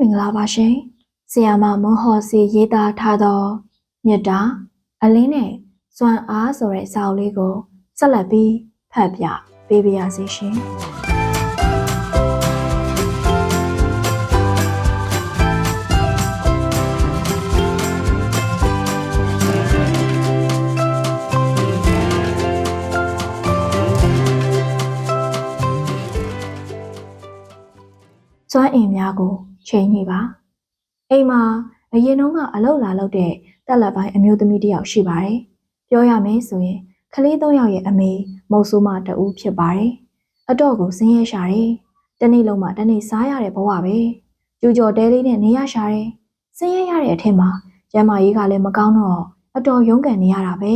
မင်္ဂလာပါရှင်။ဆီယာမမွန်ဟော်စီရေးသားထားသောမြတ်တာအလင်းနဲ့စွမ်းအားဆိုတဲ့စာအုပ်လေးကိုဆက်လက်ပြီးဖတ်ပြပေးပါရစေရှင်။စွမ်းအင်များကို ချိန်မိပါအိမ်မှာအရင်တုန်းကအလောက်လာလောက်တဲ့တက်လက်ပိုင်းအမျိုးသမီးတစ်ယောက်ရှိပါတယ်ပြောရမယ်ဆိုရင်ကလေးသုံးယောက်ရဲ့အမေမုတ်ဆိုးမတဦးဖြစ်ပါတယ်အတော့ကိုစင်းရဲရှာတယ်တနေ့လုံးမှတနေ့စားရတဲ့ဘဝပဲကျူကျော်တဲလေးနဲ့နေရရှာတယ်စင်းရဲရတဲ့အထက်မှာကျမ်းမာရေးကလည်းမကောင်းတော့အတော်ရုန်းကန်နေရတာပဲ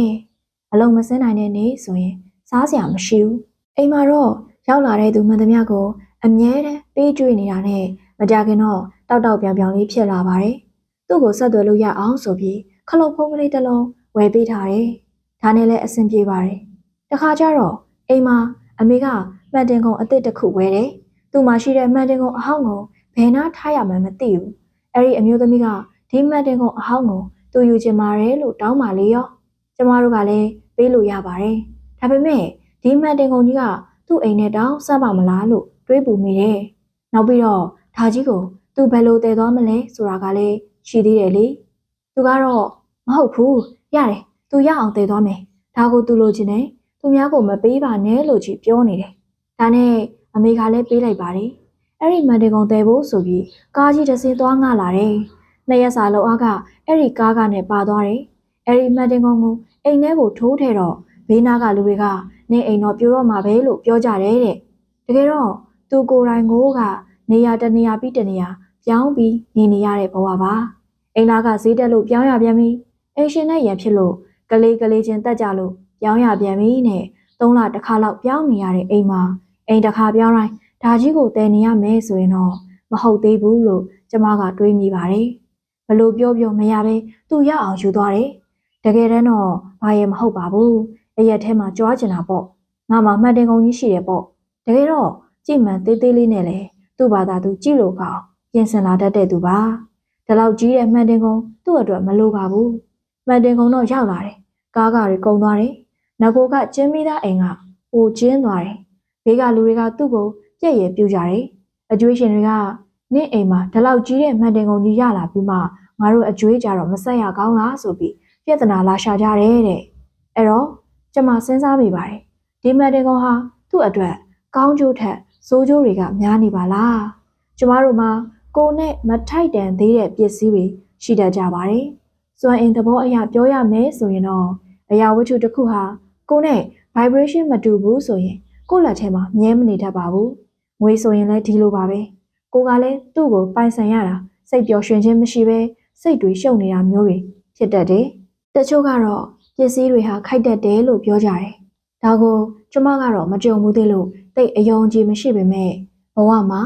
အလုံးမစင်းနိုင်တဲ့နေ့ဆိုရင်စားစရာမရှိဘူးအိမ်မှာတော့ရောက်လာတဲ့သူမှန်သမျှကိုအမြဲတမ်းပေးကျွေးနေတာနဲ့ မကြခင်တော့တောက်တောက်ပြောင်ပြောင်လေးဖြစ်လာပါတယ်။သူ့ကိုဆက်သွယ်လို့ရအောင်ဆိုပြီးခလုတ်ဖုံးကလေးတစ်လုံးဝယ်ပေးထားတယ်။ဒါနဲ့လည်းအဆင်ပြေပါတယ်။တခါကျတော့အိမ်မှာအမေကမှန်တင်ကုန်အစ်စ်တစ်ခုဝယ်တယ်။သူ့မှာရှိတဲ့မှန်တင်ကုန်အဟောင်းကိုဘယ်နှထားရမှန်းမသိဘူး။အဲ့ဒီအမျိုးသမီးကဒီမှန်တင်ကုန်အဟောင်းကိုသူယူချင်ပါတယ်လို့တောင်းပါလေရော။ကျမတို့ကလည်းပေးလို့ရပါတယ်။ဒါပေမဲ့ဒီမှန်တင်ကုန်ကြီးကသူ့အိမ်နဲ့တောင်းစမ်းပါမလားလို့တွေးပူမိတယ်။နောက်ပြီးတော့ ဒါကြီးကိုသူဘယ်လိုတည်သွားမလဲဆိုတာကလည်းရှိသေးတယ်လေ။သူကတော့မဟုတ်ဘူး။ရတယ်။သူရအောင်တည်သွားမယ်။ဒါကိုသူလိုချင်တယ်။သူများကိုမပေးပါနဲ့လို့ကြီးပြောနေတယ်။ဒါနဲ့အမေကလည်းပေးလိုက်ပါတယ်။အဲ့ဒီမန်တေကုံတည်ဖို့ဆိုပြီးကားကြီးတစ်စင်းသွားငှလာတယ်။နှစ်ရက်စာလောက်အားကအဲ့ဒီကားကနဲ့ပါသွားတယ်။အဲ့ဒီမန်တေကုံကိုအိမ်ထဲကိုထိုးထဲတော့ဘေးနားကလူတွေကနင်းအိမ်တော့ပြိုတော့မှာပဲလို့ပြောကြတယ်တဲ့။တကယ်တော့သူကိုယ်တိုင်ကိုက နေရာတနေရာပြီးတနေရာပြောင်းပြီးနေနေရတဲ့ဘဝပါအိမ်လာကဈေးတက်လို့ပြောင်းရပြန်ပြီအိမ်ရှင်နဲ့ရန်ဖြစ်လို့ကလေးကလေးချင်းတက်ကြလို့ပြောင်းရပြန်ပြီနဲ့သုံးလတစ်ခါလောက်ပြောင်းနေရတဲ့အိမ်မှာအိမ်တစ်ခါပြောင်းတိုင်းဒါကြီးကိုတည်နေရမယ်ဆိုရင်တော့မဟုတ်သေးဘူးလို့ကျမကတွေးမိပါတယ်ဘလို့ပြောပြောမရပဲသူရအောင်ယူသွားတယ်တကယ်တမ်းတော့ဘာရဲ့မဟုတ်ပါဘူးအရက်ထဲမှာကြွားကျင်တာပေါ့ငါမှမှတ်တင်ကုန်ကြီးရှိတယ်ပေါ့တကယ်တော့ကြည်မှန်သေးသေးလေးနဲ့လေ သူ့ဘာသာသူကြည့်လို့ကောင်းပြင်ဆင်လာတတ်တဲ့သူပါဒါလောက်ကြီးတဲ့မှန်တင်ကုန်းသူ့အတွက်မလိုပါဘူးမှန်တင်ကုန်းတော့ရောက်လာတယ်ကားကားတွေကုန်သွားတယ်နဂိုကကျင်းမိသားအိမ်ကအိုကျင်းသွားတယ်ဘေးကလူတွေကသူ့ကိုပြက်ရည်ပြူကြတယ်အကျွေးရှင်တွေကနင့်အိမ်မှာဒါလောက်ကြီးတဲ့မှန်တင်ကုန်းကြီးရလာပြီးမှငါတို့အကျွေးကြတော့မဆက်ရကောင်းလားဆိုပြီးပြဿနာလာရှာကြတယ်တဲ့အဲ့တော့ကျမစဉ်းစားမိပါတယ်ဒီမှန်တင်ကုန်းဟာသူ့အတွက်ကောင်းကျိုးထက် စိုးကျိုးတွေကများနေပါလားကျမတို့မှာကိုနဲ့မထိုက်တန်သေးတဲ့ပစ္စည်းတွေရှိတတ်ကြပါတယ်စွမ်းအင်သဘောအရပြောရမယ်ဆိုရင်တော့အရာဝတ္ထုတစ်ခုဟာကိုနဲ့ vibration မတူဘူးဆိုရင်ကိုယ့်လက်ထဲမှာမြဲမနေတတ်ပါဘူးငွေဆိုရင်လည်းဒီလိုပါပဲကိုကလည်းသူ့ကိုပိုင်ဆိုင်ရတာစိတ်ပျော်ရွှင်ခြင်းမရှိဘဲစိတ်တွေရှုပ်နေတာမျိုးတွေဖြစ်တတ်တယ်တချို့ကတော့ပစ္စည်းတွေဟာခိုက်တတ်တယ်လို့ပြောကြတယ်ဒါကိုကျမကတော့မကြုံဘူးသေးလို့ တိတ်အယုံကြည်မရှိပေမဲ့ဘဝမှာ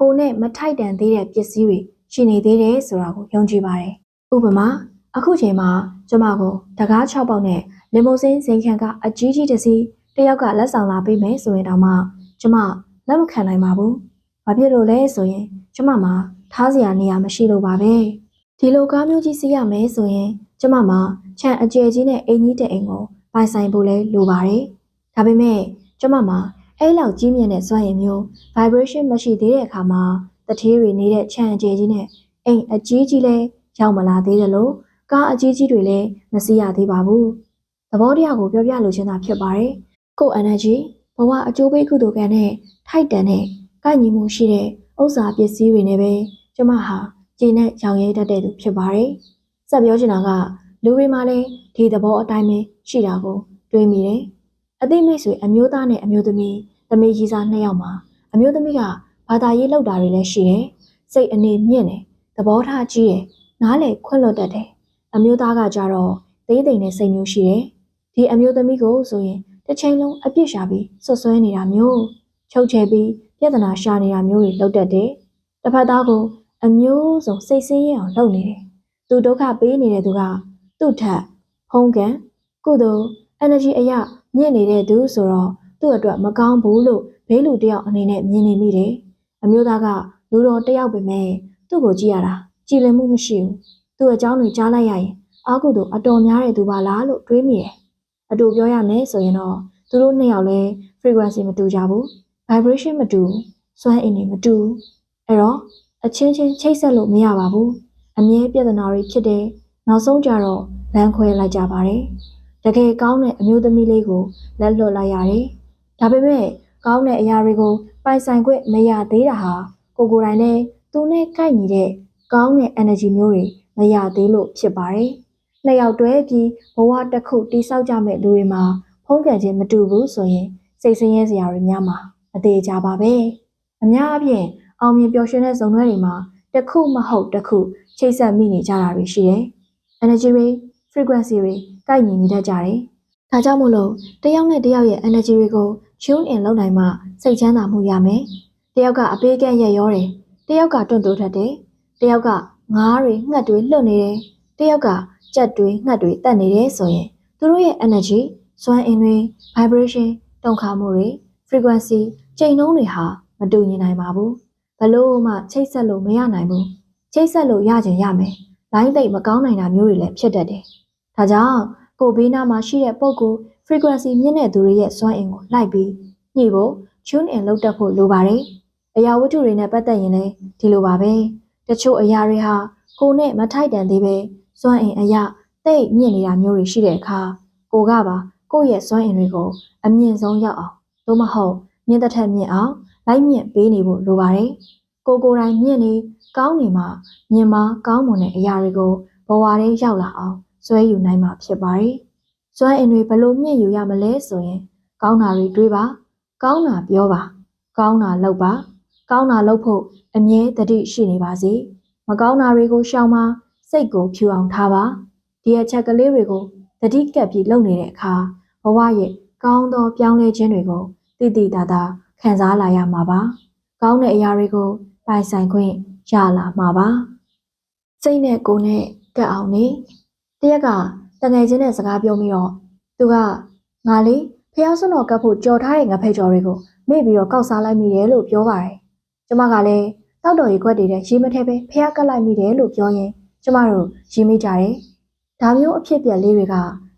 ကိုနဲ့မထိုက်တန်သေးတဲ့ပစ္စည်းတွေရှိနေသေးတယ်ဆိုတာကိုယုံကြည်ပါတယ်။ဥပမာအခုချိန်မှာကျမကိုတကား6ပေါက်နဲ့လီမိုဆင်းဇင်ခံကအကြီးကြီးတစ်စီးတယောက်ကလက်ဆောင်လာပေးမယ်ဆိုရင်တော့မှကျမလက်မခံနိုင်ပါဘူး။ဘာဖြစ်လို့လဲဆိုရင်ကျမမှာထားစရာနေရာမရှိလို့ပါပဲ။ဒီလိုကားမျိုးကြီးစီးရမယ်ဆိုရင်ကျမမှာခြံအကျယ်ကြီးနဲ့အိမ်ကြီးတဲ့အိမ်ကိုပိုင်ဆိုင်ဖို့လဲလိုပါတယ်။ဒါပေမဲ့ကျမမှာ အဲ့လောက်ကြီးမြင့်တဲ့စွမ်းရည်မျိုး vibration မရှိသေးတဲ့အခါမှာတထေးတွေနေတဲ့ခြံအကျယ်ကြီးနဲ့အိမ်အကြီးကြီးလည်းရောက်မလာသေးတယ်လို့ကားအကြီးကြီးတွေလည်းမစီးရသေးပါဘူးသဘောတရားကိုပြောပြလိုချင်တာဖြစ်ပါတယ်ကို energy ဘဝအကျိုးပေးကုသိုလ်ကံနဲ့ထိုက်တန်တဲ့ကိုက်ညီမှုရှိတဲ့ဥစ္စာပစ္စည်းတွေနဲ့ပဲကျမဟာကျင်းနဲ့ရောင်ရဲတတ်တဲ့သူဖြစ်ပါတယ်စက်ပြောချင်တာကလူတွေမှာလည်းဒီသဘောအတိုင်းပဲရှိတာကိုတွေးမိတယ် အသိမိတ်ဆွေအမျိုးသားနဲ့အမျိုးသမီးသမီးကြီးစားနှစ်ယောက်မှာအမျိုးသမီးကဘာသာရေးလောက်တာတွေလည်းရှိတယ်။စိတ်အနေမြင့်တယ်။သဘောထားကြီးတယ်။နားလေခွင့်လွတ်တတ်တယ်။အမျိုးသားကကြတော့သေးသိမ်တဲ့စိတ်မျိုးရှိတယ်။ဒီအမျိုးသမီးကိုဆိုရင်တစ်ချိန်လုံးအပြစ်ရှာပြီးဆွဆွဲနေတာမျိုးချုပ်ချယ်ပြီးပြဿနာရှာနေတာမျိုးတွေလုပ်တတ်တယ်။တစ်ဖက်သားကအမျိုးစုံစိတ်ဆင်းရဲအောင်လုပ်နေတယ်။သူဒုက္ခပေးနေတဲ့သူကသူ့ထက်ဖုံးကန်ကုသိုလ် energy အရာ မြင့်နေတဲ့သူဆိုတော့သူ့အတွက်မကောင်းဘူးလို့ဘေးလူတယောက်အနေနဲ့မြင်နေမိတယ်။အမျိုးသားကလူတော်တယောက်ပဲမဲ့သူ့ကိုကြည့်ရတာကြည်လင်မှုမရှိဘူးသူ့အကြောင်းတွေကြားလိုက်ရရင်အာကုတို့အတော်များတဲ့သူပါလားလို့တွေးမိတယ်အတူပြောရမယ်ဆိုရင်တော့သူတို့နှစ်ယောက်လဲ frequency မတူကြဘူး vibration မတူဘူးစွမ်းအင်တွေမတူဘူးအဲ့တော့အချင်းချင်းချိတ်ဆက်လို့မရပါဘူးအမြဲပြဿနာတွေဖြစ်တယ်နောက်ဆုံးကြတော့လမ်းခွဲလိုက်ကြပါတယ် တကယ်ကောင်းတဲ့အမျိုးသမီးလေးကိုလက်လွတ်လိုက်ရတယ်ဒါပေမဲ့ကောင်းတဲ့အရာတွေကိုပိုင်ဆိုင်ခွင့်မရသေးတာဟာကိုကိုယ်တိုင်နဲ့သူနဲ့ကိုက်ညီတဲ့ကောင်းတဲ့ energy မျိုးတွေမရသေးလို့ဖြစ်ပါတယ်နှစ်ယောက်တွဲပြီးဘဝတစ်ခုတိဆောက်ကြမဲ့လူတွေမှာဖုံးကန်ခြင်းမတူဘူးဆိုရင်စိတ်ဆင်းရဲစရာတွေများမှာအသေးကြပါပဲအများအပြားအောင်မြင်ပျော်ရွှင်တဲ့ဇုံတွေတွေမှာတစ်ခုမဟုတ်တစ်ခုချိတ်ဆက်မိနေကြတာတွေရှိတယ် energy တွေ frequency တွေကိုက်ညီနေတတ်ကြတယ်ဒါကြောင့်မို့လို့တယောက်နဲ့တယောက်ရဲ့ energy တွေကို tune in လုပ်နိုင်မှစိတ်ချမ်းသာမှုရမယ်တယောက်ကအပေးကန့်ရက်ရောတယ်တယောက်ကတွန့်တိုးတတ်တယ်တယောက်ကငားတွေငှက်တွေလွတ်နေတယ်တယောက်ကကြက်တွေငှက်တွေတက်နေတယ်ဆိုရင်သူတို့ရဲ့ energy စွမ်းအင်တွေ vibration တုန်ခါမှုတွေ frequency ချိန်နှုန်းတွေဟာမတူညီနိုင်ပါဘူးဘလို့မှချိတ်ဆက်လို့မရနိုင်ဘူးချိတ်ဆက်လို့ရခြင်းရမယ်လိုင်းသိပ်မကောင်းနိုင်တာမျိုးတွေလည်းဖြစ်တတ်တယ် ဒါကြောင့်ကိုဘေးနားမှာရှိတဲ့ပုံကို frequency မြင့်တဲ့သူတွေရဲ့စွမ်းအင်ကိုလိုက်ပြီးညှိဖို့ tune in လုပ်တတ်ဖို့လိုပါတယ်အရာဝတ္ထုတွေနဲ့ပတ်သက်ရင်လည်းဒီလိုပါပဲတချို့အရာတွေဟာကိုနဲ့မထိုက်တန်သေးပဲစွမ်းအင်အရာတိတ်မြင့်နေတာမျိုးတွေရှိတဲ့အခါကိုကပါကိုယ့်ရဲ့စွမ်းအင်တွေကိုအမြင့်ဆုံးရောက်အောင်သို့မဟုတ်မြင့်တစ်ထက်မြင့်အောင်လိုက်မြင့်ပေးနေဖို့လိုပါတယ်ကိုကိုယ်တိုင်မြင့်နေကောင်းနေမှမြင်မကောင်းမွန်တဲ့အရာတွေကိုဘဝထဲရောက်လာအောင် ဆွဲယူနိုင်မှာဖြစ်ပါတယ်စွမ်းအင်တွေဘလို့မြင့်ယူရမလဲဆိုရင် ကောင်းတာတွေတွေးပါကောင်းတာပြောပါကောင်းတာလုပ်ပါကောင်းတာလုပ်ဖို့အမြဲတတိရှိနေပါစေမကောင်းတာတွေကိုရှောင်ပါစိတ်ကိုဖြူအောင်ထားပါဒီအချက်ကလေးတွေကိုတတိကပ်ပြီးလုပ်နေတဲ့အခါဘဝရဲ့ကောင်းသောပြောင်းလဲခြင်းတွေကိုတိတိတသာခံစားလာရမှာပါကောင်းတဲ့အရာတွေကိုပိုင်ဆိုင်ခွင့်ရလာမှာပါစိတ်နဲ့ကိုယ်နဲ့ကပ်အောင်နေ တရက်ကတငယ်ချင်းနဲ့စကားပြောပြီးတော့သူကငါလေးဖះဆွတော်ကပ်ဖို့ကြော်ထားတဲ့ငါဖိတ်ကြော်တွေကိုမေ့ပြီးတော့ကောက်စားလိုက်မိတယ်လို့ပြောပါတယ်ကျမကလည်းတောက်တော်ရီခွက်တွေတဲ့ရေးမထဲပဲဖះကပ်လိုက်မိတယ်လို့ပြောရင်ကျမတို့ရေးမိကြတယ်ဒါမျိုးအဖြစ်ပြက်လေးတွေက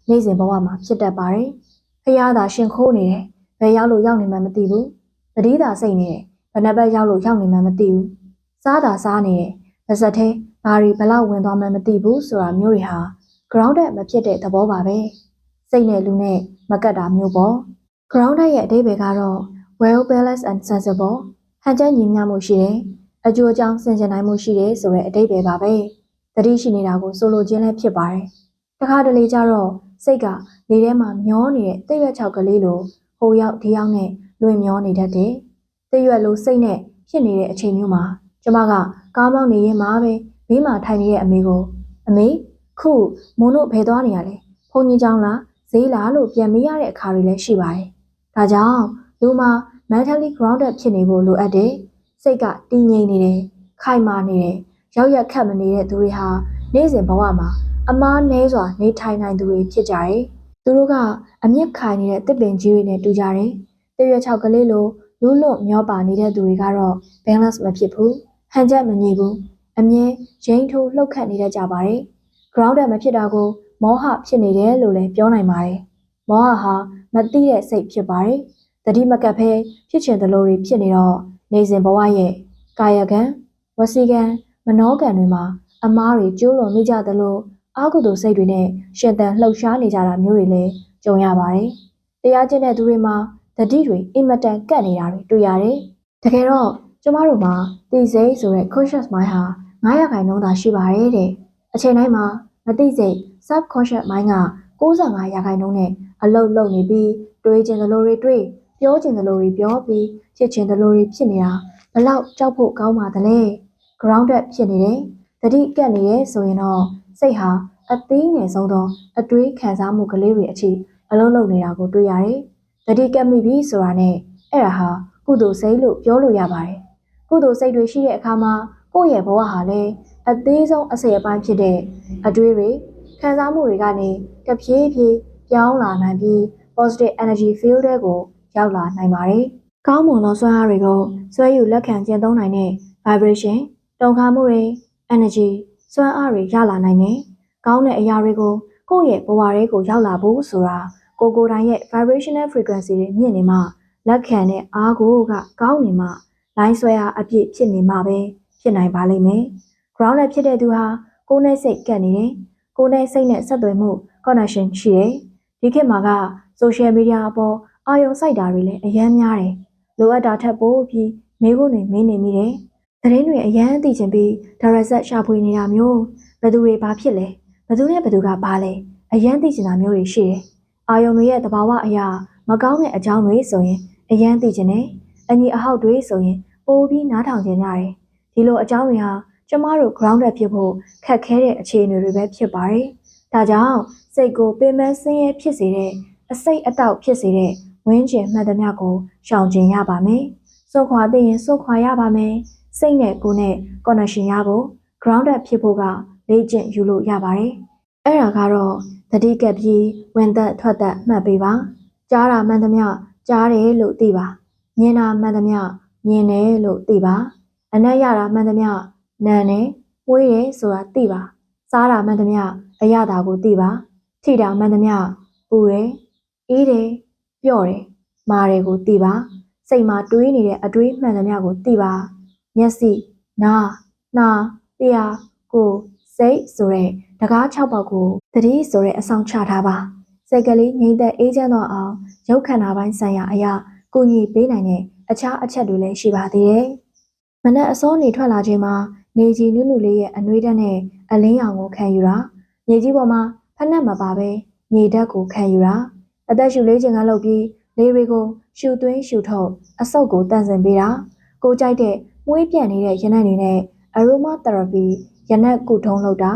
နေ့စဉ်ဘဝမှာဖြစ်တတ်ပါတယ်ဖះသာရှင်ခိုးနေတယ်ဘယ်ရောက်လို့ရောက်နေမှမသိဘူးတတိသာစိတ်နေတယ်ဘယ်နှဘက်ရောက်လို့ရောက်နေမှမသိဘူးစားတာစားနေတယ်ပါဇက်သေးဘာတွေဘလောက်ဝင်သွားမှမသိဘူးဆိုတာမျိုးတွေဟာ grounded မဖြစ်တဲ့သဘောပါပဲစိတ်နဲ့လူနဲ့မကတ်တာမျိုးပေါ့ grounded ရဲ့အဓိပ္ပာယ်ကတော့ well balanced and sensible ဟန်ချက်ညီမျှမှုရှိတယ်အကျိုးအကြောင်းစင်ကြင်နိုင်မှုရှိတယ်ဆိုတဲ့အဓိပ္ပာယ်ပါပဲတတိရှိနေတာကိုဆိုလိုခြင်းလည်းဖြစ်ပါတယ်တခါတလေကျတော့စိတ်ကလေထဲမှာမျောနေတဲ့တိတ်ရွက်ချောက်ကလေးလိုဟိုရောက်ဒီရောက်နဲ့လွင်မျောနေတတ်တယ်တိတ်ရွက်လိုစိတ်နဲ့ဖြစ်နေတဲ့အချိန်မျိုးမှာကျမကကားမောင်းနေရင်မှပဲဘေးမှာထိုင်နေတဲ့အမေကိုအမေ ခုမုံတို့ဘယ်သွားနေရလဲ။ဘုံကြီးကြောင်လားဈေးလားလို့ပြန်မေးရတဲ့အခါတွေလည်းရှိပါတယ်။ဒါကြောင့်လူမှာ mentally grounded ဖြစ်နေဖို့လိုအပ်တယ်။စိတ်ကတည်ငြိမ်နေတယ်၊ခိုင်မာနေတယ်၊ရောက်ရက်ခတ်မနေတဲ့သူတွေဟာနေ့စဉ်ဘဝမှာအမားနှဲစွာနေထိုင်နိုင်သူတွေဖြစ်ကြတယ်။သူတို့ကအမျက်ခိုင်နေတဲ့တစ်ပင်ကြီးတွေနဲ့တူကြတယ်။တရွက်ချောက်ကလေးလိုလူလွတ်မျောပါနေတဲ့သူတွေကတော့ balance မဖြစ်ဘူး။ဟန်ချက်မညီဘူး။အမြဲရင်းထိုးလှုပ်ခတ်နေတတ်ကြပါတယ်။ grounded မဖြစ်တာကိုမောဟဖြစ်နေတယ်လို့လည်းပြောနိုင်ပါတယ်။မောဟဟာမသိတဲ့စိတ်ဖြစ်ပါတယ်။တတိမကပ်ဖဲဖြစ်ချင်သလိုတွေဖြစ်နေတော့နေစဉ်ဘဝရဲ့ကာယကံဝစီကံမနောကံတွေမှာအမားတွေကျိုးလွန်မိကြသလိုအာဟုတုစိတ်တွေနဲ့ရှင်သန်လှုပ်ရှားနေကြတာမျိုးတွေလည်းကြုံရပါတယ်။တရားကျင့်တဲ့သူတွေမှာတတိတွေအင်မတန်ကတ်နေတာတွေတွေ့ရတယ်။တကယ်တော့ကျမတို့မှာတိစိတ်ဆိုတဲ့ conscious mind ဟာ900ခိုင်နှုန်းသာရှိပါတယ်တဲ့အချိန်တိုင်းမှာ မသိစိတ် subconscious mind က65ရာခိုင်နှုန်းနဲ့အလုတ်လုတ်နေပြီးတွေးကျင်သလိုတွေတွေးပြောကျင်သလိုတွေပြောပြီးဖြစ်ချင်သလိုတွေဖြစ်နေတာဘလောက်ကြောက်ဖို့ကောင်းပါသလဲ grounded ဖြစ်နေတယ်တတိကက်နေရဲဆိုရင်တော့စိတ်ဟာအသေးငယ်ဆုံးသောအတွေးခံစားမှုကလေးတွေအထိအလုံးလုံးနေတာကိုတွေ့ရတယ်တတိကက်မိပြီဆိုတာနဲ့အဲ့ဒါဟာကုသိုလ်စိတ်လို့ပြောလို့ရပါတယ်ကုသိုလ်စိတ်တွေရှိတဲ့အခါမှာကိုယ့်ရဲ့ဘဝဟာလည်း အသေးဆုံးအစိတ်အပိုင်းဖြစ်တဲ့အတွေးတွေခံစားမှုတွေကနေတဖြည်းဖြည်းပြောင်းလာနိုင်ပြီး positive energy field တွေကိုရောက်လာနိုင်ပါတယ်။ကောင်းမွန်သောစွမ်းအားတွေကိုစွဲယူလက်ခံကျင့်သုံးနိုင်တဲ့ vibration တုံခါမှုတွေ energy စွမ်းအားတွေရလာနိုင်တယ်။ကောင်းတဲ့အရာတွေကိုကိုယ့်ရဲ့ဘဝတွေကိုရောက်လာဖို့ဆိုတာကိုကိုယ်တိုင်ရဲ့ vibrational frequency တွေမြင့်နေမှလက်ခံတဲ့အားကိုကကောင်းနေမှလိုင်းဆွဲအားအပြည့်ဖြစ်နေမှပဲဖြစ်နိုင်ပါလိမ့်မယ်။ ground နဲ့ဖြစ်တဲ့သူဟာကိုယ်နဲ့စိတ်ကပ်နေတယ်။ကိုယ်နဲ့စိတ်နဲ့ဆက်သွယ်မှု connection ရှိတယ်။ဒီခေတ်မှာက social media အပေါ်အာရုံစိုက်တာတွေလည်းအများများတယ်။လိုအပ်တာထက်ပိုပြီးမေးခွန်းတွေမေးနေမိတယ်။သတင်းတွေအရန်သိချင်ပြီးဒါရက်ဆက်ရှာဖွေနေတာမျိုးဘယ်သူတွေဘာဖြစ်လဲဘယ်သူနဲ့ဘယ်သူကဘာလဲအရန်သိချင်တာမျိုးတွေရှိတယ်။အာယုံတွေရဲ့သဘာဝအရာမကောင်းတဲ့အကြောင်းတွေဆိုရင်အရန်သိချင်တယ်။အညီအဟောက်တွေဆိုရင်ပိုပြီးနားထောင်ကြရတယ်။ဒီလိုအကြောင်းတွေဟာ ကျမတို့ grounded ဖြစ်ဖို့ခက်ခဲတဲ့အခြေအနေတွေပဲဖြစ်ပါတယ်။ဒါကြောင့်စိတ်ကိုပင်ပန်းဆင်းရဲဖြစ်စေတဲ့အစိတ်အတောက်ဖြစ်စေတဲ့ဝင်းကျင်မှတ်သမျှကိုရှောင်ကျဉ်ရပါမယ်။စွန့်ခွာသိရင်စွန့်ခွာရပါမယ်။စိတ်နဲ့ကိုယ်နဲ့ connection ရဖို့ grounded ဖြစ်ဖို့ကလေ့ကျင့်ယူလို့ရပါတယ်။အဲ့ဒါကတော့သတိကပ်ပြီးဝင်သက်ထွက်သက်မှတ်ပေးပါ။ကြားတာမှန်သမျှကြားတယ်လို့သိပါ။မြင်တာမှန်သမျှမြင်တယ်လို့သိပါ။အနက်ရတာမှန်သမျှ နာနဲ့မွေးတယ်ဆိုတာသိပါ။စားတာမှန်သမျှအရသာကိုသိပါ။ထိတာမှန်သမျှပူတယ်အေးတယ်ပျော့တယ်မာတယ်ကိုသိပါစိတ်မှာတွေးနေတဲ့အတွေးမှန်သမျှကိုသိပါမျက်စိနားနှာတရားကိုယ်စိတ်ဆိုတဲ့တကား၆ပေါက်ကိုသတိဆိုတဲ့အဆောင်ချထားပါစိတ်ကလေးငြိမ့်သက်အေးချမ်းသွားအောင်ရုပ်ခန္ဓာပိုင်းဆိုင်ရာအရာကိုညီပေးနိုင်တဲ့အခြားအချက်တွေလည်းရှိပါသေးတယ်မနက်အစောနေထွက်လာချိန်မှာ နေကြီးနုနုလေးရဲ့အနှွေးဓာတ်နဲ့အလင်းရောင်ကိုခံယူတာမြေကြီးပေါ်မှာဖက်နှက်မပါပဲမြေဓာတ်ကိုခံယူတာအသက်ရှူလေးချိန်ကလုပ်ပြီးလေးတွေကိုရှူသွင်းရှူထုတ်အဆုပ်ကိုတန့်စင်ပေးတာကိုကြိုက်တဲ့မွေးပြန့်နေတဲ့ရနံ့တွေနဲ့ aroma therapy ရနံ့ကုထုံးလုပ်တာ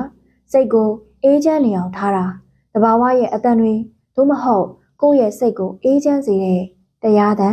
စိတ်ကိုအေးချမ်းနေအောင်ထားတာတဘာဝရဲ့အတန်တွေသို့မဟုတ်ကိုယ့်ရဲ့စိတ်ကိုအေးချမ်းစေတဲ့တရားသံ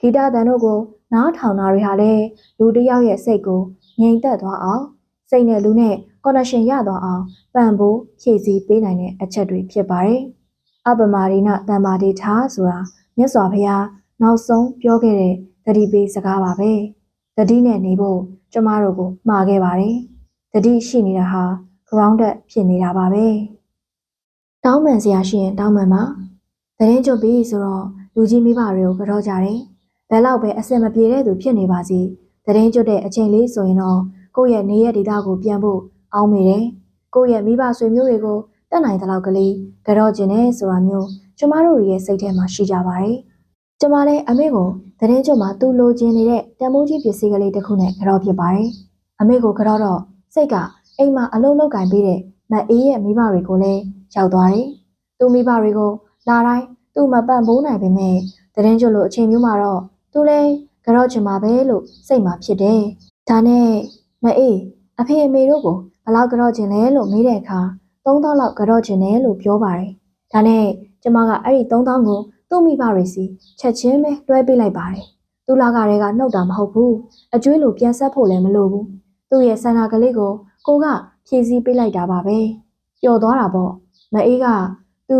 ဂီတသံတို့ကိုနားထောင်တာတွေဟာလည်းလူတစ်ယောက်ရဲ့စိတ်ကို ငြိမ်သက်သွားအောင်စိတ်နဲ့လူနဲ့ connection ရသွားအောင်ပံ့ပိုးဖြည့်ဆည်းပေးနိုင်တဲ့အချက်တွေဖြစ်ပါတယ်။အပမာရိနတမ္မာဒိဋ္ဌာဆိုတာမြတ်စွာဘုရားနောက်ဆုံးပြောခဲ့တဲ့တတိပေးစကားပါပဲ။တတိနဲ့နေဖို့ကျမတို့ကိုမှာခဲ့ပါတယ်။တတိရှိနေတာဟာ grounded ဖြစ်နေတာပါပဲ။တောင်းပန်စရာရှိရင်တောင်းပန်ပါ။သတင်းကြုတ်ပြီးဆိုတော့လူကြီးမိဘတွေကိုကြောကြတယ်။ဘယ်လောက်ပဲအဆင်မပြေတဲ့သူဖြစ်နေပါစေ သတင်းကြွတဲ့အချိန်လေးဆိုရင်တော့ကိုယ့်ရဲ့နေရဒေတာကိုပြန်ဖို့အောင်းမိတယ်။ကိုယ့်ရဲ့မိဘဆွေမျိုးတွေကိုတက်နိုင်တဲ့လောက်ကလေးကြောကျင်နေဆိုတာမျိုးကျမတို့ရဲ့စိတ်ထဲမှာရှိကြပါတယ်။ကျမလည်းအမေကိုသတင်းကြွမှာသူ့လိုချင်နေတဲ့တန်မိုးကြီးပစ္စည်းကလေးတစ်ခုနဲ့ကြောဖြစ်ပါတယ်။အမေကိုကြောတော့စိတ်ကအိမ်မှာအလုံးလောက်ကင်ပေးတဲ့မအေးရဲ့မိဘတွေကိုလည်းရောက်သွားတယ်။သူ့မိဘတွေကိုလာတိုင်းသူ့မပန့်ပိုးနိုင်ပေမဲ့သတင်းကြွလို့အချိန်မျိုးမှာတော့သူလည်း ကြောချင်မှာပဲလို့စိတ်မှာဖြစ်တယ်။ဒါနဲ့မအေးအဖေအမေတို့ကိုဘလောက်ကြောချင်လဲလို့မေးတဲ့အခါ3000လောက်ကြောချင်တယ်လို့ပြောပါတယ်။ဒါနဲ့ကျမကအဲ့ဒီ3000ကိုသူ့မိဘတွေစီချက်ချင်းပဲတွဲပေးလိုက်ပါတယ်။သူ့လာကတွေကနှုတ်တာမဟုတ်ဘူး။အကျွေးလိုပြန်ဆက်ဖို့လည်းမလိုဘူး။သူ့ရဲ့ဆန္ဒကလေးကိုကိုကဖြည့်ဆည်းပေးလိုက်တာပါပဲ။ပျော်သွားတာပေါ့။မအေးကသူ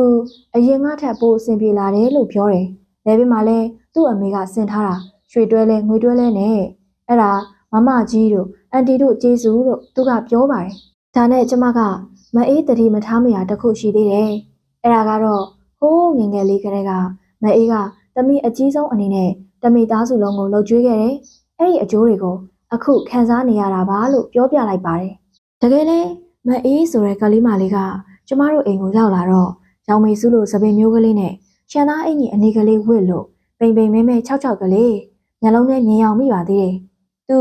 အရင်ကထက်ပိုအဆင်ပြေလာတယ်လို့ပြောတယ်။လည်းပြီးမှလည်းသူ့အမေကဆင်ထားတာ ရွှေတွဲလဲငွေတွဲလဲနဲ့အဲ့ဒါမမကြီးတို့အန်တီတို့ကျေးဇူးလို့သူကပြောပါတယ်။ဒါနဲ့ကျမကမအေးတတိမထားမရတခုရှိသေးတယ်။အဲ့ဒါကတော့ဟိုးငယ်ငယ်လေးကလေးကမအေးကတမီအကြီးဆုံးအနေနဲ့တမီသားစုလုံးကိုလှုပ်ကြွေးခဲ့တယ်။အဲ့ဒီအကျိုးတွေကိုအခုခံစားနေရတာပါလို့ပြောပြလိုက်ပါတယ်။တကယ်လဲမအေးဆိုတဲ့ကလေးမလေးကကျမတို့အိမ်ကိုရောက်လာတော့ရောင်မေစုလို့သပင်မျိုးကလေးနဲ့ရှန်သားအင်ကြီးအနေကလေးဝစ်လို့ပိန်ပိန်မဲမဲ၆၆ကလေး ညလုံးနဲ့မြင်အောင်မိပါသေးတယ်။သူ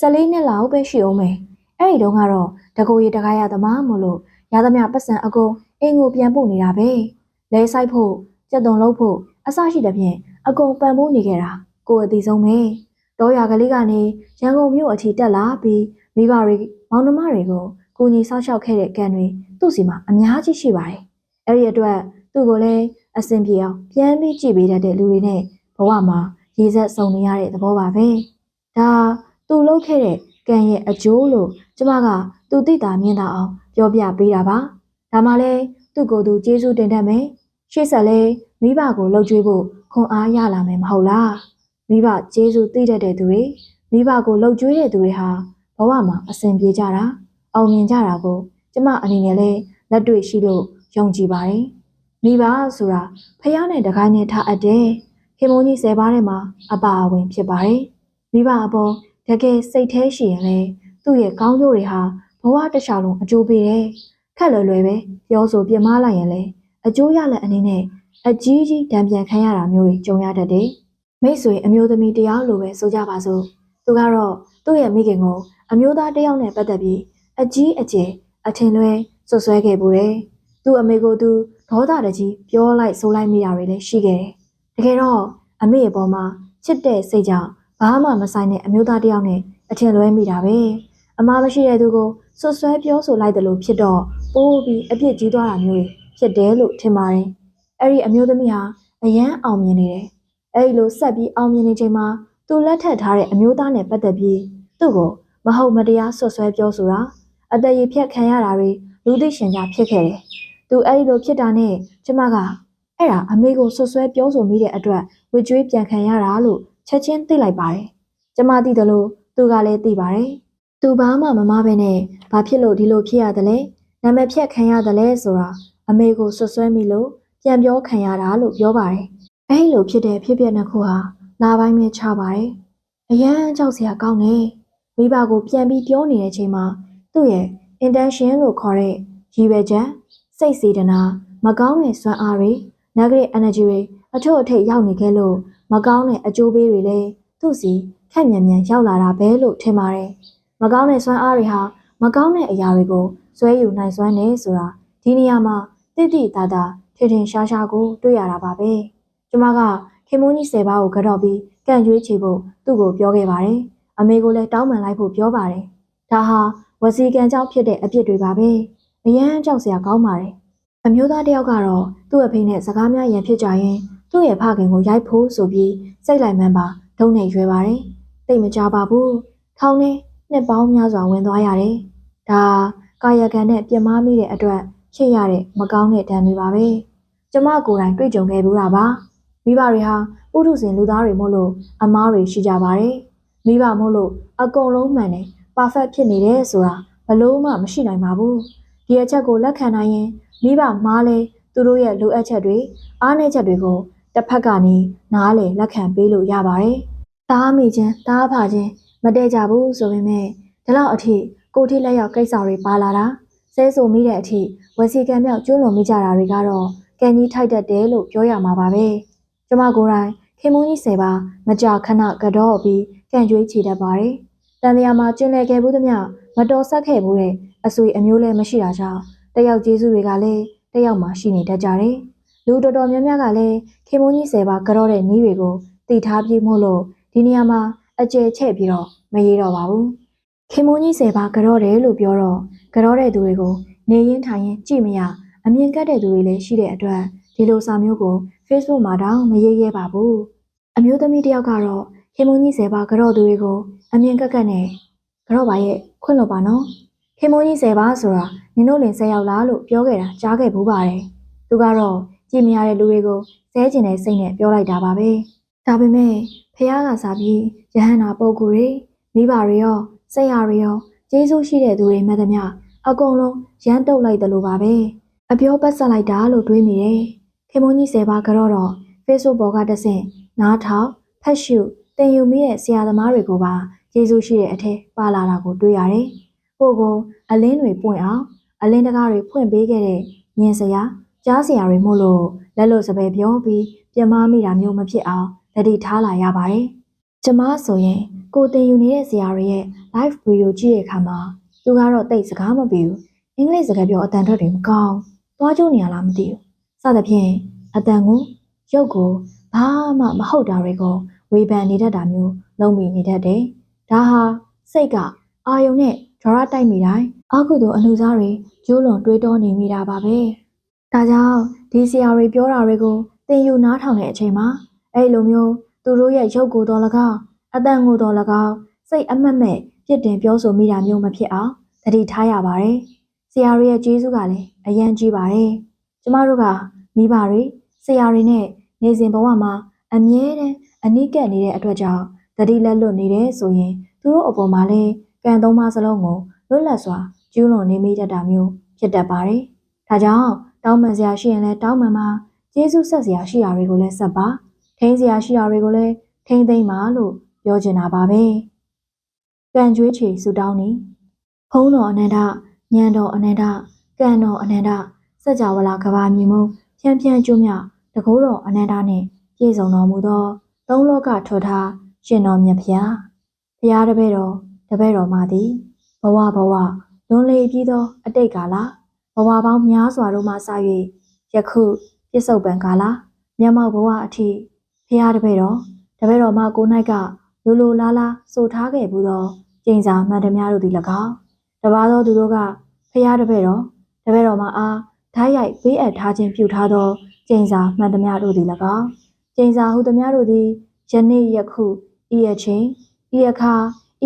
14နှစ်လောက်ပဲရှိအောင်မယ်။အဲ့ဒီတုန်းကတော့တကိုရီတကားရသမားမလို့ရသမျှပတ်စံအကုန်အိမ်ကိုပြန်ပို့နေတာပဲ။လဲဆိုင်ဖို့ကြက်သွန်လုပ်ဖို့အစရှိတဲ့ဖြင့်အကုန်ပံ့ပိုးနေခဲ့တာကိုယ်အသိဆုံးပဲ။တောရကလေးကနေရန်ကုန်မြို့အထိတက်လာပြီးမိဘတွေမောင်နှမတွေကိုကိုကြီးဆောက်ရှောက်ခဲ့တဲ့ကံတွေသူ့စီမှာအများကြီးရှိပါတယ်။အဲ့ဒီအတွက်သူ့ကိုလည်းအဆင်ပြေအောင်ပြန်ပြီးကြည့်ပေးတတ်တဲ့လူတွေနဲ့ဘဝမှာ ရေဆက်စုံနေရတဲ့သဘောပါပဲ။ဒါသူလုပ်ခဲ့တဲ့ကံရဲ့အကျိုးလို့ကျမကသူသိတာမြင်တာအောင်ပြောပြပေးတာပါ။ဒါမှလည်းသူ့ကိုယ်သူကျေးဇူးတင်တတ်မယ်။ရှေ့ဆက်လဲမိဘကိုလှုပ်ကြွေးဖို့ခွန်အားရလာမယ်မဟုတ်လား။မိဘကျေးဇူးသိတတ်တဲ့သူတွေမိဘကိုလှုပ်ကြွေးတဲ့သူတွေဟာဘဝမှာအဆင်ပြေကြတာအောင်မြင်ကြတာကိုကျမအနေနဲ့လည်းလက်တွေ့ရှိလို့ယုံကြည်ပါတယ်မိဘဆိုတာဖះနဲ့တကိုင်းနဲ့ထားအပ်တယ် ခင်မုန်းကြီးဆယ်ပါးထဲမှာအပါအဝင်ဖြစ်ပါတယ်မိဘအပေါ်တကယ်စိတ်แท้ရှိရင်လေသူ့ရဲ့ကောင်းကျိုးတွေဟာဘဝတစ်လျှောက်လုံးအကျိုးပေးတယ်ခက်လွယ်လွယ်ပဲပြောဆိုပြမလိုက်ရင်လေအကျိုးရလက်အနေနဲ့အကြီးကြီးတံပြန်ခံရတာမျိုးတွေကြုံရတတ်တယ်မိတ်ဆွေအမျိုးသမီးတယောက်လိုပဲဆိုကြပါစို့သူကတော့သူ့ရဲ့မိခင်ကိုအမျိုးသားတယောက်နဲ့ပတ်သက်ပြီးအကြီးအကျယ်အထင်လွဲဆွဆွဲခဲ့ပူတယ်သူ့အမေကိုသူဒေါသတကြီးပြောလိုက်ဆိုလိုက်မိတာတွေလည်းရှိခဲ့တယ် တကယ်တော့အမေအပေါ်မှာချစ်တဲ့စိတ်ကြောင့်ဘာမှမဆိုင်တဲ့အမျိုးသားတယောက်နဲ့အထင်လွဲမိတာပဲအမားမရှိတဲ့သူကိုဆွဆွဲပြောဆိုလိုက်တယ်လို့ဖြစ်တော့ပိုးပြီးအပြစ်ကြီးသွားတာမျိုးတွေဖြစ်တယ်လို့ထင်ပါတယ်အဲ့ဒီအမျိုးသမီးဟာအရန်အောင်မြင်နေတယ်အဲ့ဒီလိုဆက်ပြီးအောင်မြင်နေချိန်မှာသူလက်ထပ်ထားတဲ့အမျိုးသားနဲ့ပတ်သက်ပြီးသူ့ကိုမဟုတ်မတရားဆွဆွဲပြောဆိုတာအတရေဖြတ်ခံရတာတွေလူသိရှင်ကြားဖြစ်ခဲ့တယ်သူအဲ့ဒီလိုဖြစ်တာနဲ့ကျမက အဲ့ဒါအမေကိုဆွဆွဲပြောဆိုမိတဲ့အတွက်ဝေကျွေးပြန်ခံရတာလို့ချက်ချင်းသိလိုက်ပါတယ်ကျမသိတယ်လို့သူကလည်းသိပါတယ်သူဘာမှမမပဲနဲ့ဘာဖြစ်လို့ဒီလိုဖြစ်ရတယ်လဲနာမည်ဖြတ်ခံရတယ်လဲဆိုတာအမေကိုဆွဆွဲမိလို့ပြန်ပြောခံရတာလို့ပြောပါတယ်အဲ့လိုဖြစ်တဲ့ဖြစ်ပျက်နှစ်ခုဟာလာပိုင်းပဲချပါတယ်အရန်ကြောက်စရာကောင်းတယ်မိဘကိုပြန်ပြီးပြောနေတဲ့ချိန်မှာသူ့ရဲ့ intention လို့ခေါ်တဲ့ရည်ရွယ်ချက်စိတ်စေတနာမကောင်းတဲ့စွမ်းအားတွေ negative energy တွေအထုပ်အထိပ်ရောက်နေခဲ့လို့မကောင်းတဲ့အကျိုးပေးတွေလည်းသူ့စီခက်မြန်မြန်ရောက်လာတာပဲလို့ထင်ပါတယ်။မကောင်းတဲ့စွမ်းအားတွေဟာမကောင်းတဲ့အရာတွေကိုဆွဲယူနိုင်စွမ်းနေဆိုတာဒီနေရာမှာတိတိတသာထင်ထင်ရှားရှားကိုတွေ့ရတာပါပဲ။ကျမကခင်မုန်းကြီး၁၀ပါးကိုကတော့ပြီးကန့်ကျွေးချေဖို့သူ့ကိုပြောခဲ့ပါတယ်။အမေကိုလည်းတောင်းပန်လိုက်ဖို့ပြောပါတယ်။ဒါဟာဝစီကံကြောင့်ဖြစ်တဲ့အပြစ်တွေပါပဲ။အရန်ကြောက်စရာကောင်းပါတယ်။ အမျိုးသားတယောက်ကတော့သူ့အဖေနဲ့စကားများရန်ဖြစ်ကြရင်သူ့ရဲ့ဖခင်ကိုရိုက်ဖို့ဆိုပြီးစိတ်လိုက်မှန်းပါဒုံနဲ့ရွယ်ပါတယ်။တိတ်မကြပါဘူး။ထောင်းနဲ့နှစ်ပေါင်းများစွာဝင်သွားရတယ်။ဒါကာယကံနဲ့ပြမမိတဲ့အတွက်ဖြစ်ရတဲ့မကောင်းတဲ့ဒဏ်တွေပါပဲ။ကျမကိုယ်တိုင်တွေ့ကြုံခဲ့ဘူးတာပါ။မိဘတွေဟာပုထုဇဉ်လူသားတွေမို့လို့အမားတွေရှိကြပါတယ်။မိဘမို့လို့အကုန်လုံးမှန်တယ်။ perfect ဖြစ်နေတယ်ဆိုတာဘလို့မှမရှိနိုင်ပါဘူး။ဒီအချက်ကိုလက်ခံနိုင်ရင် မိဘမားလဲသူတို့ရဲ့လိုအပ်ချက်တွေအားနည်းချက်တွေကိုတစ်ဖက်ကနေနားလေလက်ခံပေးလို့ရပါတယ်။တားမိချင်းတားဖာချင်းမတည့်ကြဘူးဆိုပေမဲ့ဒီလောက်အထိကိုထိလက်ရောက်ကိစ္စတွေပါလာတာဆဲဆိုမိတဲ့အထိဝစီကံမြောက်ကျွလွန်မိကြတာတွေကတော့ကံကြီးထိုက်တတ်တယ်လို့ပြောရမှာပါပဲ။ကျမကိုယ်တိုင်ခင်မုန်းကြီးဆယ်ပါမကြခဏကတော့ပြီးကံကြွေးချေတတ်ပါတယ်။တန်တရားမှာကျင်လည်ခဲ့ဘူးသမျှမတော်ဆက်ခဲ့ဘူးတဲ့အဆွေအမျိုးလည်းမရှိတာကြောင့် တယောက်ကျေးဇူးတွေကလည်းတယောက်မှရှိနေတတ်ကြတယ်။လူတော်တော်များများကလည်းခင်မုန်းကြီးဆယ်ပါကြော့တဲ့နီးတွေကိုတည်ထားပြီးမို့လို့ဒီနေရာမှာအကျယ်ချဲ့ပြီးတော့မရေးတော့ပါဘူး။ခင်မုန်းကြီးဆယ်ပါကြော့တယ်လို့ပြောတော့ကြော့တဲ့သူတွေကိုနေရင်ထိုင်ရင်ကြည့်မရအမြင်ကတ်တဲ့သူတွေလည်းရှိတဲ့အတွက်ဒီလိုစာမျိုးကို Facebook မှာတောင်မရေးရဲပါဘူး။အမျိုးသမီးတစ်ယောက်ကတော့ခင်မုန်းကြီးဆယ်ပါကြော့သူတွေကိုအမြင်ကတ်ကတ်နဲ့ကြော့ပါရဲ့ခွင့်လို့ပါနော်။ ခင်မုန်းကြီးဆယ်ပါဆိုတာနင်တို့လင်ဆက်ရောက်လာလို့ပြောခဲ့တာကြားခဲ့ဘူးပါတယ်။သူကတော့ကြည့်မရတဲ့လူတွေကိုဆဲကျင်တဲ့စိတ်နဲ့ပြောလိုက်တာပါပဲ။ဒါပေမဲ့ဖះကစားပြီးယဟန္တာပုဂ္ဂိုလ်တွေမိဘတွေရောဆက်ရတွေရောကျေးဇူးရှိတဲ့သူတွေမှသမျှအကုန်လုံးရမ်းတုပ်လိုက်တယ်လို့ပါပဲ။အပြောပတ်ဆက်လိုက်တာလို့တွေးမိတယ်။ခင်မုန်းကြီးဆယ်ပါကတော့တော့ Facebook ပေါ်ကတဆင့်နားထောင်ဖတ်ရှုတင်ယူမိတဲ့ဆရာသမားတွေကိုပါကျေးဇူးရှိတဲ့အထက်ပါလာတာကိုတွေ့ရတယ်။ ကိုကအလင်းတွေပွင့်အောင်အလင်းတကားတွေဖွင့်ပေးခဲ့တဲ့ညင်စရာကြားစရာတွေမို့လို့လက်လို့စပယ်ပြောပြီးပြမမိတာမျိုးမဖြစ်အောင်တတိထားလာရပါတယ်။ကျမဆိုရင်ကိုတင်ယူနေတဲ့ဆရာတွေရဲ့ live video ကြည့်တဲ့အခါမှာသူကတော့တိတ်စကားမပြောဘူး။အင်္ဂလိပ်စကားပြောအတန်ထွက်တွေမကောင်း။သွားကြုံနေရလားမသိဘူး။စသဖြင့်အတန်ကိုရုပ်ကိုဘာမှမဟုတ်တာတွေကိုဝေဖန်နေတတ်တာမျိုးလုံးမိနေတတ်တယ်။ဒါဟာစိတ်ကအာယုံနဲ့ ဂျောရတိုက်မိတိုင်းအာကုသို့အလှစားတွေကျိုးလွန်တွေးတောနေမိတာပါပဲ။ဒါကြောင့်ဒီဆရာတွေပြောတာတွေကိုသင်ယူနားထောင်တဲ့အချိန်မှာအဲ့လိုမျိုးသူတို့ရဲ့ရုပ်ကိုယ်တော်၎င်းအတန်ကိုယ်တော်၎င်းစိတ်အမက်မဲ့ပြစ်တင်ပြောဆိုမိတာမျိုးမဖြစ်အောင်တတိထားရပါတယ်။ဆရာတွေရဲ့ကျေးဇူးကလည်းအယံကြီးပါတယ်။ကျမတို့ကမိဘတွေဆရာတွေနဲ့နေစဉ်ဘဝမှာအမြဲတမ်းအနိကက်နေတဲ့အတွက်ကြောင့်တတိလက်လွတ်နေတယ်ဆိုရင်သူတို့အပေါ်မှာလည်း ကံသုံးပါးစလုံးကိုလွတ်လပ်စွာကျူးလွန်နေမိတတ်တာမျိုးဖြစ်တတ်ပါတယ်။ဒါကြောင့်တောင်းပန်စရာရှိရင်လည်းတောင်းပန်ပါကျေးဇူးဆက်စရာရှိတာတွေကိုလည်းဆက်ပါထိန်းစရာရှိတာတွေကိုလည်းထိန်းသိမ်းပါလို့ပြောချင်တာပါပဲ။ကံကြွေးချေဆူတောင်းနေဖုံးတော်အနန္တညံတော်အနန္တကံတော်အနန္တစัจ java လာကဘာမြေမုံဖြန့်ဖြန့်ကျွမြတကိုးတော်အနန္တနှင့်ပြည့်စုံတော်မူသောသုံးလောကထောထားရှင်တော်မြတ်ဖျားဖျားတပည့်တော်တ ပည့်တော်မသည်ဘဝဘဝလွန်လေပြီးသော အတိတ်ကာလဘဝပေါင်းများစွာတို့မှစ၍ယခုပြစ္ဆုတ်ပံကာလမျက်မှောက်ဘဝအထိဖျားတပည့်တော်တပည့်တော်မကို၌ကလူလူလားလားဆိုထားခဲ့ဘူးသောကျင့်စာမှန်သမျှတို့သည်၎င်းတပါသောသူတို့ကဖျားတပည့်တော်တပည့်တော်မအားဓာတ်ရိုက်ပေးအပ်ထားခြင်းပြုထားသောကျင့်စာမှန်သမျှတို့သည်၎င်းကျင့်စာဟုသမျှတို့သည်ယနေ့ယခုဤအချိန်ဤအခါ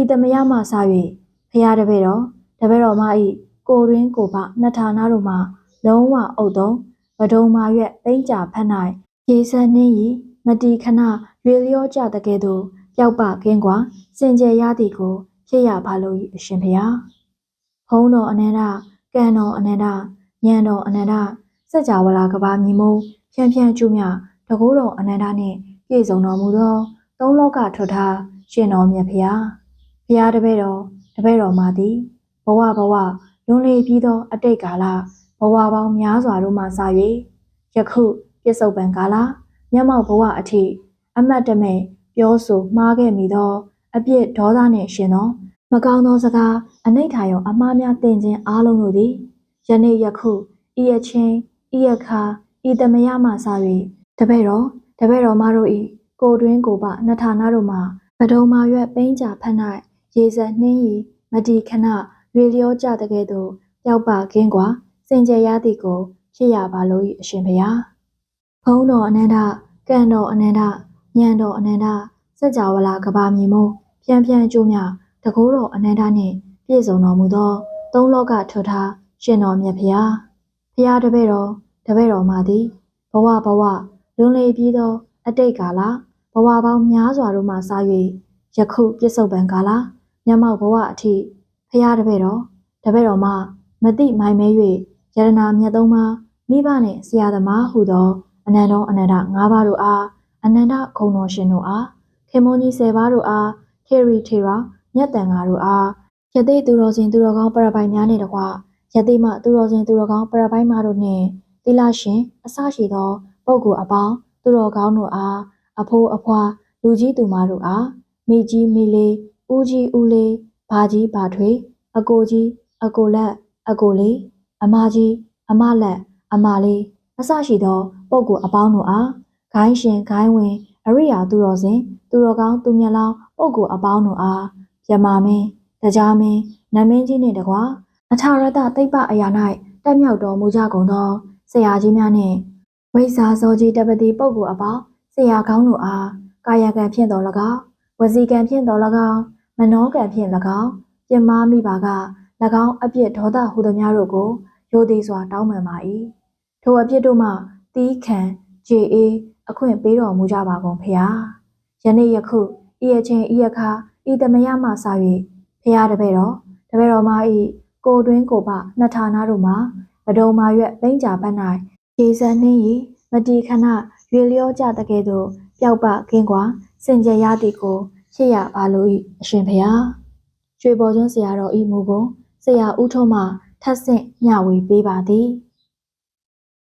ဤသမယမှစ၍ဖျားတပည့်တော်တပည့်တော်မဤကိုရင်းကိုပနှစ်ဌာနတို့မှလုံးဝအုပ်သုံးဗဒုံမာရွက်သိမ့်ကြဖက်၌ရေစံနှင်းဤမတီခဏရွေလျောကြတကဲ့သို့ပျောက်ပကင်းကွာစင်ကြယ်ရသည်ကိုဖြစ်ရပါလို့ဤအရှင်ဖျားဖုံးတော်အနန္တကံတော်အနန္တဉာဏ်တော်အနန္တစัจ java လာကဘာမြည်မုံဖြန့်ဖြန့်ကျုမြတကူတော်အနန္တနှင့်ပြည့်စုံတော်မူသောသုံးလောကထွတ်ထားရှင်တော်မြတ်ဖျား ဖျားတပည့်တော်တပည့်တော်မသည်ဘဝဘဝလွန်လေပြီးသော အတိတ်ကာလဘဝပေါင်းများစွာတို့မှစ၍ယခုပြစ္ဆုတ်ပံကာလမျက်မှောက်ဘဝအထိအမတ်တမဲ့ပြောဆိုမှားခဲ့မိသော အပြစ်ဒေါသနှင့်ရှင်သောမကောင်းသောစကားအနိဋ္ဌာယောအမှားများတင်ခြင်းအားလုံးတို့သည်ယနေ့ယခုဤအချင်းဤအခါဤသမယမှစ၍တပည့်တော်တပည့်တော်မတို့ဤကိုတွင်းကိုပနှစ်ဌာနတို့မှာပဒုံမာရွက်ပိန်းကြဖက်၌ ရေစက်နှင်းဤမတီခဏရွေလျောကြတကဲ့သို့ပျောက်ပကင်းကွာစင်ကြယ်ရသည်ကိုဖြစ်ရပါလို့ဤအရှင်ဘုရားဘုံတော်အနန္တကံတော်အနန္တဉာဏ်တော်အနန္တစัจ java လာကဘာမြေမုံဖြန့်ဖြန့်ကျိုးမြတကိုးတော်အနန္တနှင့်ပြည့်စုံတော်မူသော သုံးလောကထွတ်ထားရှင်တော်မြတ်ဖျားဖျားတပည့်တော်တပည့်တော်မသည်ဘဝဘဝလွန်လေပြီးသော အတိတ်ကာလဘဝပေါင်းများစွာတို့မှစ၍ယခုပြစ္ဆုတ်ပံကာလ မျက်မှောက်ဘဝအထိဖျားတပည့်တော်တပည့်တော်မှမတိမိုင်မဲ၍ယရနာမြတ်သုံးပါးမိဘနှင့်ဆရာသမားဟုသောအနန္တောအနန္တ၅ပါးတို့အားအနန္တခုံတော်ရှင်တို့အားခေမွန်ကြီး၁၀ပါးတို့အားထေရီထေရာမြတ်တန်ဃာတို့အားယသိသူတော်စင်သူတော်ကောင်းပရပိုင်များနှင့်တကွယသိမသူတော်စင်သူတော်ကောင်းပရပိုင်များတို့နှင့်သီလရှင်အစရှိသောပုဂ္ဂိုလ်အပေါင်းသူတော်ကောင်းတို့အားအဖိုးအဖွားလူကြီးသူမတို့အားမိကြီးမိလေး ဦးကြီးဦးလေးဘာကြီးဘာထွေအကိုကြီးအကိုလက်အကိုလေးအမကြီးအမလက်အမလေးအစရှိသောပုဂ္ဂိုလ်အပေါင်းတို့အားဂိုင်းရှင်ဂိုင်းဝင်အရိယာသူတော်စင်သူတော်ကောင်းသူမြတ်လောင်းပုဂ္ဂိုလ်အပေါင်းတို့အားယမမင်းတရားမင်းနမင်းကြီးနှင့်တကွာအထာရတသိပ္ပအရာ၌တက်မြောက်တော်မူကြကုန်သောဆရာကြီးများနှင့်ဝိဇာဇောကြီးတပတိပုဂ္ဂိုလ်အပေါင်းဆရာကောင်းတို့အားကာယကံဖြင့်တော်၎င်းဝစီကံဖြင့်တော်၎င်း မနောကံဖြင့်၎င်းပြမမိပါက၎င်းအပြစ်ဒေါသဟုသမျှတို့ကိုရိုသေစွာတောင်းပန်ပါ၏ထိုအပြစ်တို့မှတီးခံခြေအေးအခွင့်ပေးတော်မူကြပါကုန်ဖျားယနေ့ယခုဤအချင်းဤအခါဤသမယမှစ၍ဖျားတပည့်တော်တပည့်တော်မ၏ကိုတွင်းကိုပနှစ်ဌာနတို့မှာဗဒုံမာရွက်ပိန်းကြပတ်၌ရေစံနှင်းဤမတီခဏရွေလျောကြတကဲ့သို့ပျောက်ပကင်းကွာစင်ကြယ်ရသည်ကို ဖြစ်ရပါလို့ဤအရှင်ဖျားရွှေပေါ်ကျွန်းဆရာတော်ဤမူကိုဆရာဦးထုံးမှထပ်ဆင့်မျှဝေပေးပါသည်